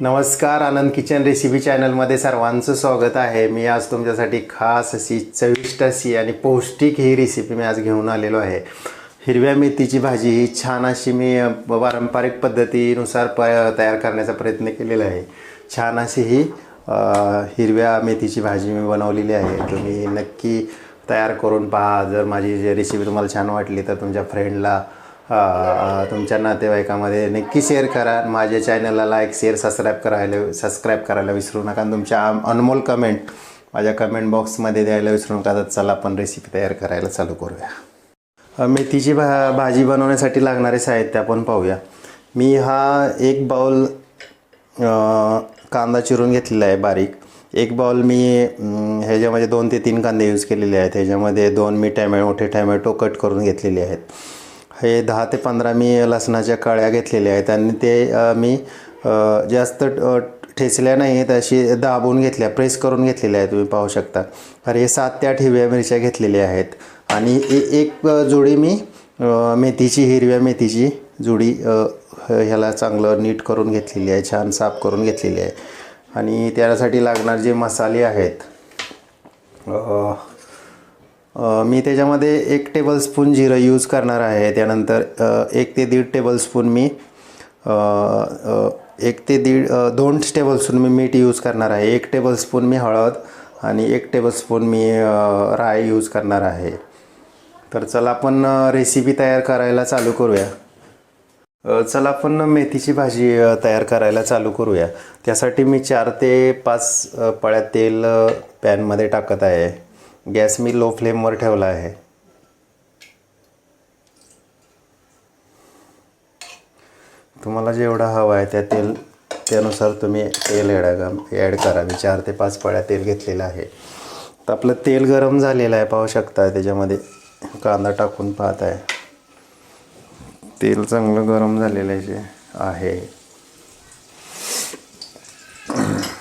नमस्कार आनंद kitchen recipe चॅनलमध्ये सर्वांचं स्वागत आहे. मी आज तुमच्यासाठी खास अशी चविष्ट अशी आणि पौष्टिक ही रेसिपी मी आज घेऊन आलेलो आहे. हिरव्या मेथीची भाजी ही छान अशी मी पारंपरिक पद्धतीनुसार प तयार करण्याचा प्रयत्न केलेला आहे. छान अशी ही हिरव्या मेथीची भाजी मी बनवलेली आहे. तुम्ही नक्की तयार करून पहा. जर माझी रेसिपी तुम्हाला छान वाटली तर तुमच्या फ्रेंडला तुमच्या नातेवाईकामध्ये नक्की शेअर करा. माझ्या चॅनलला लाईक शेअर सबस्क्राईब करायला सबस्क्राईब करायला विसरू नका. आणि तुमच्या अनमोल कमेंट माझ्या कमेंट बॉक्समध्ये द्यायला विसरू नका. तर चला आपण रेसिपी तयार करायला चालू करूया. मेथीची भा भाजी बनवण्यासाठी लागणारे साहित्य आपण पाहूया. मी हा एक बाउल कांदा चिरून घेतलेला आहे बारीक. एक बाउल मी ह्याच्यामध्ये दोन ते तीन कांदे यूज केलेले आहेत. ह्याच्यामध्ये दोन मी टॅमॅ मोठे टॅमॅटो कट करून घेतलेले आहेत. हे दहा ते पंधरा मी लसणाच्या कळ्या घेतलेल्या आहेत आणि ते मी जास्त ठेचल्या नाही आहेत अशी दाबून घेतल्या प्रेस करून घेतलेल्या आहेत तुम्ही पाहू शकता. तर हे सात ते आठ हिरव्या मिरच्या घेतलेल्या आहेत. आणि ए एक जोडी मी मेथीची हिरव्या मेथीची जुडी ह्याला चांगलं नीट करून घेतलेली आहे छान साफ करून घेतलेली आहे. आणि त्यासाठी लागणार जे मसाले आहेत मी त्याच्यामध्ये एक टेबलस्पून जिरं यूज करणार आहे. त्यानंतर एक ते दीड टेबलस्पून मी एक ते दीड दोन टेबलस्पून मी मीठ यूज करणार आहे. एक टेबलस्पून मी हळद आणि एक टेबलस्पून मी राय यूज करणार आहे. तर चला आपण रेसिपी तयार करायला चालू करूया. चला आपण मेथीची भाजी तयार करायला चालू करूया. त्यासाठी मी चार ते पाच पळ्या तेल पॅनमध्ये टाकत आहे. गॅस मी लो फ्लेमवर ठेवला आहे. तुम्हाला जेवढा हवा आहे त्या तेल त्यानुसार तुम्ही तेल ॲड ॲड करा. मी चार ते पाच पळ्या तेल घेतलेलं आहे. तर आपलं तेल गरम झालेलं आहे पाहू शकता त्याच्यामध्ये. कांदा टाकून पाहत आहे. तेल चांगलं गरम झालेलं आहे जे आहे.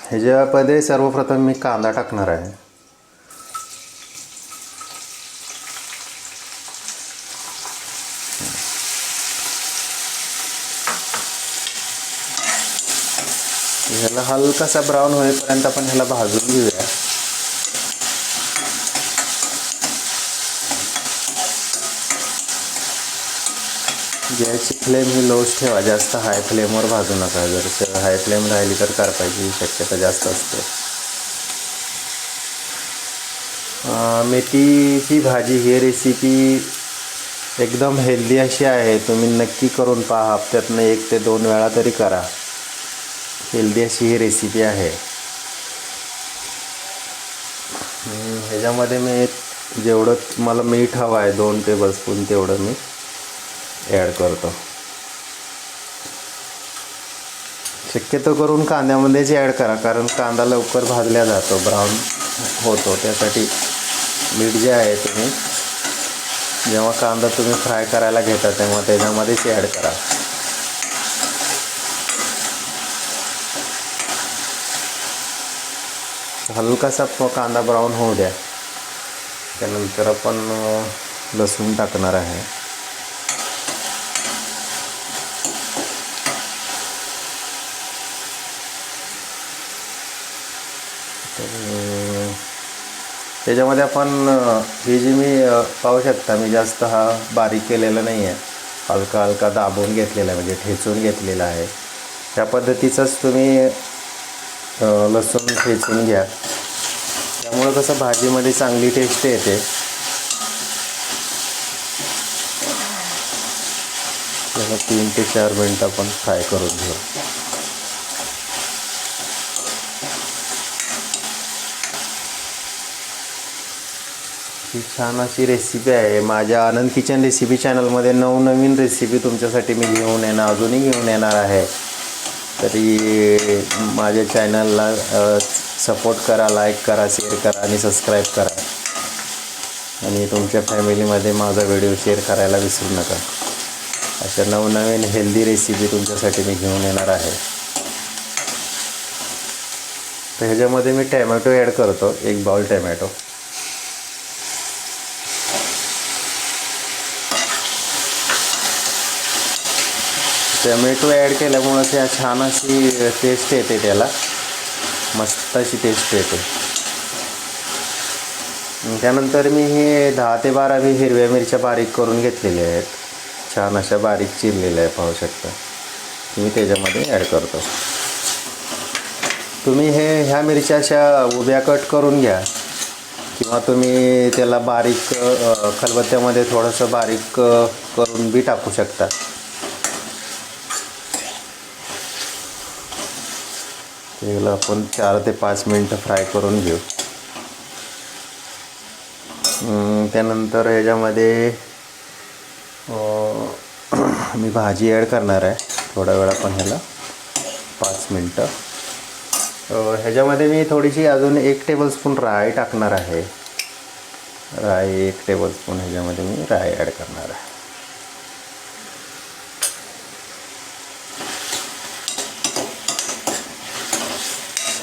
ह्याच्यामध्ये सर्वप्रथम मी कांदा टाकणार आहे. ह्याला हलकासा ब्राऊन होईपर्यंत आपण ह्याला भाजून घेऊया. गॅसची फ्लेम ही लोच ठेवा जास्त हाय फ्लेमवर भाजू नका. जर हाय फ्लेम राहिली तर करपायची शक्यता जास्त असते. मेथीची भाजी ही रेसिपी एकदम हेल्दी अशी आहे. तुम्ही नक्की करून पहा. हप्त्यातनं एक ते दोन वेळा तरी करा. हेल्दी अशी ही रेसिपी आहे. ह्याच्यामध्ये मी जेवढं मला मीठ हवं आहे दोन टेबलस्पून तेवढं मी ॲड करतो. शक्यतो करून कांद्यामध्येच ॲड करा कारण कांदा लवकर भाजल्या जातो ब्राऊन होतो. त्यासाठी मीठ जे आहे तुम्ही जेव्हा कांदा तुम्ही फ्राय करायला घेता तेव्हा त्याच्यामध्येच ॲड करा. हलकासा प- कांदा ब्राऊन होऊ द्या. त्यानंतर आपण लसूण टाकणार आहे. तर त्याच्यामध्ये आपण अ, ही जी मी पाहू शकता मी जास्त हा बारीक केलेला नाही आहे हलका हलका दाबून घेतलेला आहे म्हणजे ठेचून घेतलेला आहे. त्या पद्धतीचंच तुम्ही लसूण ठेचून घ्या. त्यामुळं कसं भाजीमध्ये चांगली टेस्ट येते. त्याला तीन ते चार मिनटं आपण फ्राय करून घेऊ. ही छान अशी रेसिपी आहे. माझ्या आनंद किचन रेसिपी चॅनलमध्ये नवनवीन रेसिपी तुमच्यासाठी मी घेऊन येणार अजूनही घेऊन येणार आहे. तरी माझ्या चॅनलला सपोर्ट करा लाईक करा शेअर करा आणि सबस्क्राईब करा. आणि तुमच्या फॅमिलीमध्ये माझा व्हिडिओ शेअर करायला विसरू नका. अशा नवनवीन हेल्दी रेसिपी तुमच्यासाठी मी घेऊन येणार आहे. तर ह्याच्यामध्ये मी टॅमॅटो ॲड करतो एक बाउल टॅमॅटो टमॅटो ॲड केल्यामुळं त्या छान अशी टेस्ट येते त्याला. मस्त अशी टेस्ट येते. त्यानंतर मी हे दहा ते बारा मी हिरव्या मिरच्या बारीक करून घेतलेल्या आहेत. छान अशा बारीक चिरलेल्या आहे पाहू शकता. मी त्याच्यामध्ये ॲड करतो. तुम्ही हे ह्या मिरच्या अशा उभ्या कट करून घ्या. किंवा तुम्ही त्याला बारीक खलबत्त्यामध्ये थोडंसं बारीक करून बी टाकू शकता. त्याला आपण चार ते पाच मिनटं फ्राय करून घेऊ. त्यानंतर ह्याच्यामध्ये मी भाजी ॲड करणार आहे. थोडा वेळ आपण ह्याला पाच मिनटं. ह्याच्यामध्ये मी थोडीशी अजून एक टेबलस्पून राय टाकणार आहे. राय एक टेबलस्पून ह्याच्यामध्ये मी राय ॲड करणार आहे.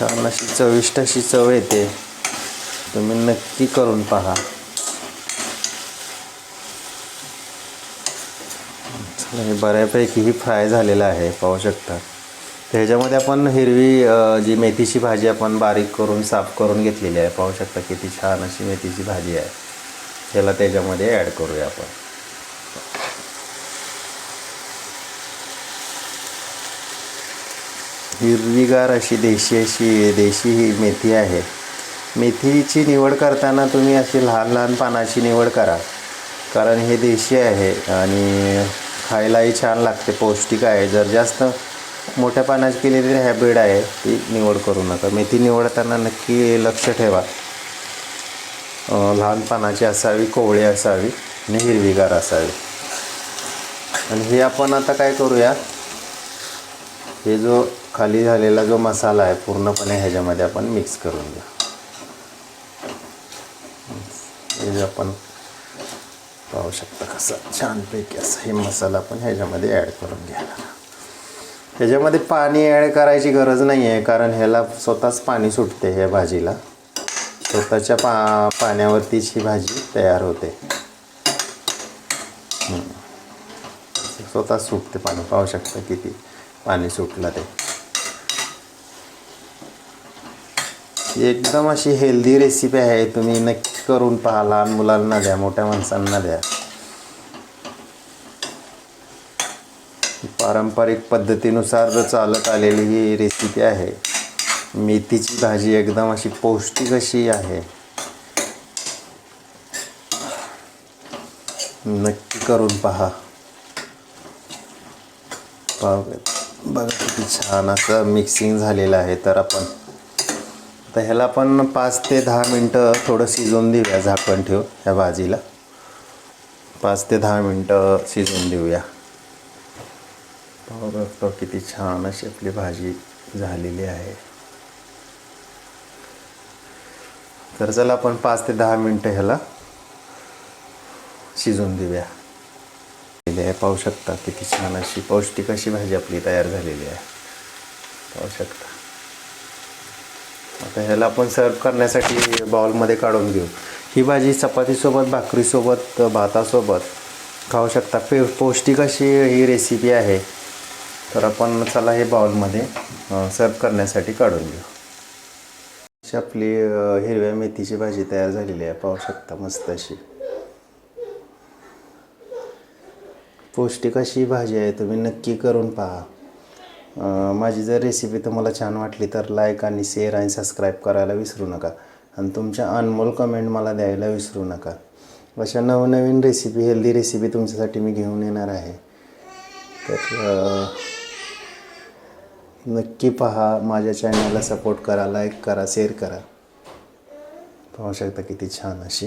छान अशी चविष्ट अशी चव येते. तुम्ही नक्की करून पहा. हे बऱ्यापैकी ही फ्राय झालेलं आहे पाहू शकता. त्याच्यामध्ये आपण हिरवी जी मेथीची भाजी आपण बारीक करून साफ करून घेतलेली आहे पाहू शकता किती छान अशी मेथीची भाजी आहे. त्याला त्याच्यामध्ये ॲड करूया आपण. हिरवीगार अशी देशी अशी देशी ही मेथी आहे. मेथीची निवड करताना तुम्ही अशी लहान लहान पानाची निवड करा. कारण हे देशी आहे आणि खायलाही छान लागते पौष्टिक आहे. जर जास्त मोठ्या पानाची केलेली हॅबिट आहे ती निवड करू नका. मेथी निवडताना नक्की लक्ष ठेवा. लहान पानाची असावी कोवळी असावी आणि हिरवीगार असावी. आणि हे आपण आता काय करूया? हे जो खाली झालेला जो मसाला आहे पूर्णपणे ह्याच्यामध्ये आपण मिक्स करून घेऊ. हे आपण पाहू शकता कसं छानपैकी असं हे मसाला आपण ह्याच्यामध्ये ॲड करून घ्यायला. ह्याच्यामध्ये पाणी ॲड करायची गरज नाही आहे कारण ह्याला स्वतःच पाणी सुटते ह्या भाजीला. स्वतःच्या पा पाण्यावरतीच ही भाजी तयार होते. स्वतः सुटते पाणी. पाहू शकता किती पाणी सुटलं ते. एकदम अशी हेल्दी रेसिपी आहे. तुम्ही नक्की करून पहा. लहान मुलांना द्या मोठ्या माणसांना द्या. पारंपरिक पद्धतीनुसार चालत आलेली ही रेसिपी आहे मेथीची भाजी एकदम अशी पौष्टिक अशी आहे. नक्की करून पहा. बघा किती छान असं मिक्सिंग झालेलं आहे. तर आपण तर ह्याला पण पाच ते दहा मिनटं थोडं शिजवून देऊया झाकण ठेवू ह्या भाजीला पाच ते दहा मिनटं शिजवून देऊया. पाहू शकतो किती छान अशी आपली भाजी झालेली आहे. तर चला आपण पाच ते दहा मिनटं ह्याला शिजवून देऊया. आहे पाहू शकता किती छान अशी पौष्टिक अशी भाजी आपली तयार झालेली आहे. पाहू शकता. आता ह्याला आपण सर्व करण्यासाठी बाउलमध्ये काढून घेऊ. ही भाजी चपातीसोबत भाकरीसोबत भातासोबत खाऊ शकता. पे पौष्टिक अशी ही रेसिपी आहे. तर आपण चला हे बाउलमध्ये सर्व करण्यासाठी काढून घेऊ. अशी आपली हिरव्या मेथीची भाजी तयार झालेली आहे. पाहू शकता मस्त अशी. पौष्टिक अशी भाजी आहे. तुम्ही नक्की करून पहा. माझी जर रेसिपी तुम्हाला छान वाटली तर लाईक आणि शेअर आणि सबस्क्राईब करायला विसरू नका. आणि तुमच्या अनमोल कमेंट मला द्यायला विसरू नका. अशा नवनवीन रेसिपी हेल्दी रेसिपी तुमच्यासाठी मी घेऊन येणार आहे. तर नक्की पहा माझ्या चॅनलला सपोर्ट करा लाईक करा शेअर करा. पाहू शकता किती छान अशी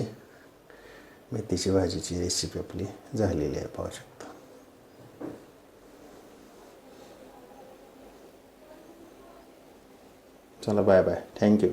मेथीची भाजीची रेसिपी आपली झालेली आहे पाहू शकता. चला बाय बाय थँक्यू